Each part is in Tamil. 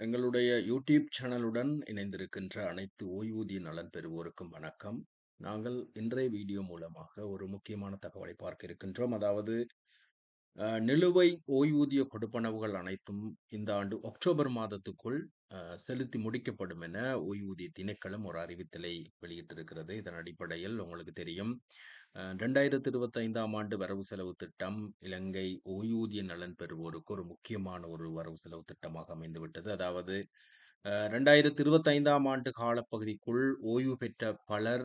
எங்களுடைய யூடியூப் சேனலுடன் இணைந்திருக்கின்ற அனைத்து ஓய்வூதிய நலன் பெறுவோருக்கும் வணக்கம். நாங்கள் இன்றைய வீடியோ மூலமாக ஒரு முக்கியமான தகவலை பார்க்க இருக்கின்றோம். அதாவது நிலுவை ஓய்வூதிய கொடுப்பனவுகள் அனைத்தும் இந்த ஆண்டு அக்டோபர் மாதத்துக்குள் செலுத்தி முடிக்கப்படும் என ஓய்வூதிய திணைக்களம் ஒரு அறிவித்தலை வெளியிட்டிருக்கிறது. இதன் அடிப்படையில் உங்களுக்கு தெரியும் அ 2025ஆம் ஆண்டு வரவு செலவு திட்டம் இலங்கை ஓய்வூதிய நலன் பெறுவோருக்கு ஒரு முக்கியமான ஒரு வரவு செலவு திட்டமாக அமைந்துவிட்டது. அதாவது ரெண்டாயிரத்தி இருபத்தைந்தாம் ஆண்டு காலப்பகுதிக்குள் ஓய்வு பெற்ற பலர்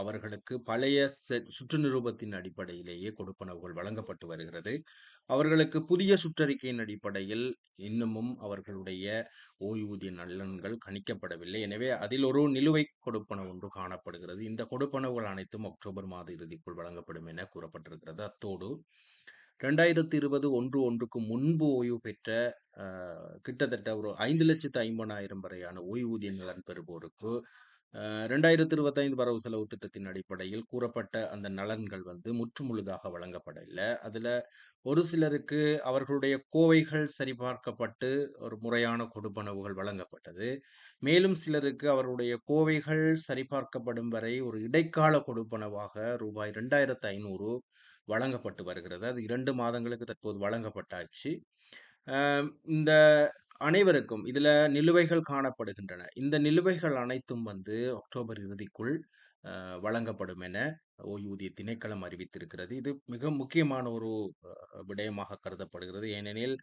அவர்களுக்கு பழைய செ சுற்று நிரூபத்தின் அடிப்படையிலேயே கொடுப்பனவுகள் வழங்கப்பட்டு வருகிறது. அவர்களுக்கு புதிய சுற்றறிக்கையின் அடிப்படையில் இன்னமும் அவர்களுடைய ஓய்வூதிய நலன்கள் கணிக்கப்படவில்லை. எனவே அதில் ஒரு நிலுவை கொடுப்பனவு ஒன்று காணப்படுகிறது. இந்த கொடுப்பனவுகள் அனைத்தும் அக்டோபர் மாத இறுதிக்குள் வழங்கப்படும் என கூறப்பட்டிருக்கிறது. அத்தோடு 2020 1/1க்கு முன்பு ஓய்வு பெற்ற கிட்டத்தட்ட ஒரு 5,50,000 வரையான ஓய்வூதிய நலன் பெறுவோருக்கு ரெண்டாயிரத்தி இருபத்தி ஐந்து வரவு செலவு திட்டத்தின் அடிப்படையில் கூறப்பட்ட அந்த நலன்கள் வந்து முற்றுமுழுதாக வழங்கப்படவில்லை இல்ல. அதுல ஒரு சிலருக்கு அவர்களுடைய கோவைகள் சரிபார்க்கப்பட்டு ஒரு முறையான கொடுப்பனவுகள் வழங்கப்பட்டது. மேலும் சிலருக்கு அவர்களுடைய கோவைகள் சரிபார்க்கப்படும் வரை ஒரு இடைக்கால கொடுப்பனவாக ரூபாய் 2,500 வழங்கப்பட்டு வருகிறது. அது இரண்டு மாதங்களுக்கு தற்போது வழங்கப்பட்டாச்சு. இந்த அனைவருக்கும் இதுல நிலுவைகள் காணப்படுகின்றன. இந்த நிலுவைகள் அனைத்தும் வந்து அக்டோபர் இறுதிக்குள் அ வழங்கப்படும் என ஓய்வூதிய திணைக்களம் அறிவித்திருக்கிறது. இது மிக முக்கியமான ஒரு அ விடயமாக கருதப்படுகிறது. ஏனெனில்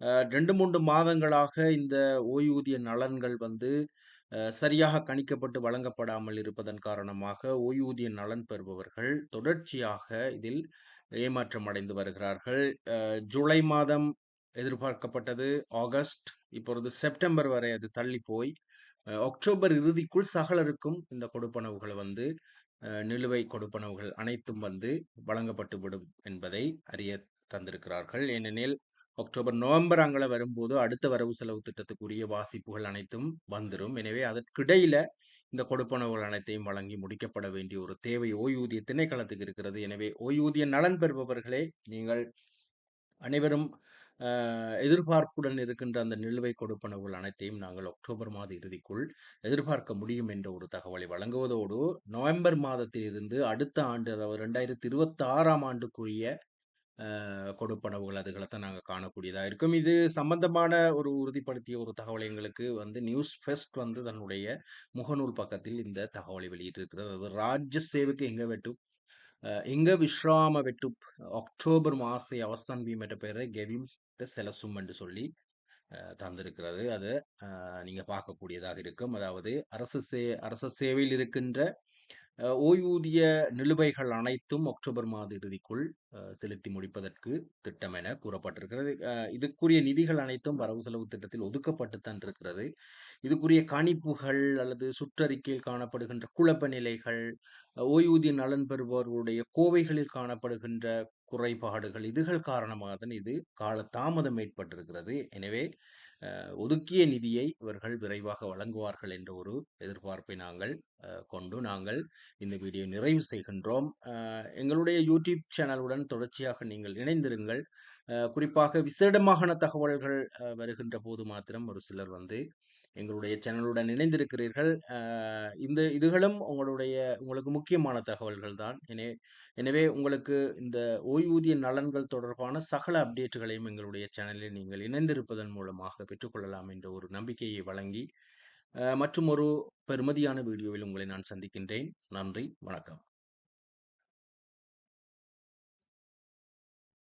அ 2, 3 மாதங்களாக இந்த ஓய்வூதிய நலன்கள் வந்து அ சரியாக கணிக்கப்பட்டு வழங்கப்படாமல் இருப்பதன் காரணமாக ஓய்வூதிய நலன் பெறுபவர்கள் தொடர்ச்சியாக இதில் ஏமாற்றம் அடைந்து வருகிறார்கள். அ ஜூலை மாதம் எதிர்பார்க்கப்பட்டது ஆகஸ்ட், இப்பொழுது செப்டம்பர் வரை அது தள்ளி போய் அக்டோபர் இறுதிக்குள் சகலருக்கும் இந்த கொடுப்பனவுகள் வந்து நிலுவை கொடுப்பனவுகள் அனைத்தும் வந்து வழங்கப்பட்டுவிடும் என்பதை அறிய தந்திருக்கிறார்கள். ஏனெனில் அக்டோபர், நவம்பர் அங்கல வரும்போது அடுத்த வரவு செலவு திட்டத்துக்குரிய வாசிப்புகள் அனைத்தும் வந்துடும் எனவே அதற்கிடையில இந்த கொடுப்பனவுகள் அனைத்தையும் வழங்கி முடிக்கப்பட வேண்டிய ஒரு தேவை ஓய்வூதிய திணைக்களத்துக்கு இருக்கிறது. எனவே ஓய்வூதிய நலன் பெறுபவர்களே நீங்கள் அனைவரும் எதிர்பார்ப்புடன் இருக்கின்ற அந்த நிலுவை கொடுப்பனவுகள் அனைத்தையும் நாங்கள் அக்டோபர் மாத இறுதிக்குள் எதிர்பார்க்க முடியும் என்ற ஒரு தகவலை வழங்குவதோடு நவம்பர் மாதத்திலிருந்து அடுத்த ஆண்டு அதாவது ரெண்டாயிரத்தி இருபத்தி ஆறாம் ஆண்டுக்குரிய கொடுப்பனவுகள் அதுகளை தான் நாங்கள் காணக்கூடியதாக இருக்கும். இது சம்பந்தமான ஒரு உறுதிப்படுத்திய ஒரு தகவல் எங்களுக்கு வந்து நியூஸ் ஃபெஸ்ட் வந்து தன்னுடைய முகநூல் பக்கத்தில் இந்த தகவலை வெளியிட்டிருக்கிறது. அதாவது ராஜ்ய சேவைக்கு எங்கே வெட்டும்? හිඟ විශ්‍රාම වෙටුප් அக்டோபர் மாசே අවසන් වීමට පෙර ගෙවීම්ට සැලසුම්" என்று சொல்லி அ தந்திருக்கிறது. அத அ நீங்க பார்க்கக்கூடியதாக இருக்கும். அதாவது அரசு சே அரச சேவையில் இருக்கின்ற அ ஓய்வூதிய நிலுவைகள் அனைத்தும் அக்டோபர் மாத இறுதிக்குள் செலுத்தி முடிப்பதற்கு திட்டம் என கூறப்பட்டிருக்கிறது. இதுக்குரிய நிதிகள் அனைத்தும் வரவு செலவு திட்டத்தில் ஒதுக்கப்பட்டு தான் இருக்கிறது. இதுக்குரிய கணிப்புகள் அல்லது சுற்றறிக்கையில் காணப்படுகின்ற குழப்ப நிலைகள், ஓய்வூதிய நலன் பெறுபவர்களுடைய கோவைகளில் காணப்படுகின்ற குறைபாடுகள் இதுகள் காரணமாக தான் இது கால தாமதம் ஏற்பட்டிருக்கிறது. எனவே ஒதுக்கிய நிதியை இவர்கள் விரைவாக வழங்குவார்கள் என்ற ஒரு எதிர்பார்ப்பை நாங்கள் கொண்டு நாங்கள் இந்த வீடியோ நிறைவு செய்கின்றோம். எங்களுடைய யூடியூப் சேனலுடன் தொடர்ச்சியாக நீங்கள் இணைந்திருங்கள். குறிப்பாக விசேடமான தகவல்கள் வருகின்ற போது மாத்திரம் ஒரு சிலர் வந்து எங்களுடைய சேனலுடன் இணைந்திருக்கிறீர்கள். இந்த இதுகளும் உங்களுடைய உங்களுக்கு முக்கியமான தகவல்கள் தான். எனவே எனவே உங்களுக்கு இந்த ஓய்வூதிய நலன்கள் தொடர்பான சகல அப்டேட்டுகளையும் எங்களுடைய சேனலில் நீங்கள் இணைந்திருப்பதன் மூலமாக பெற்றுக்கொள்ளலாம் என்ற ஒரு நம்பிக்கையை வழங்கி, மற்றும் மற்றுமொரு பெருமதியான வீடியோவில் உங்களை நான் சந்திக்கின்றேன். நன்றி, வணக்கம்.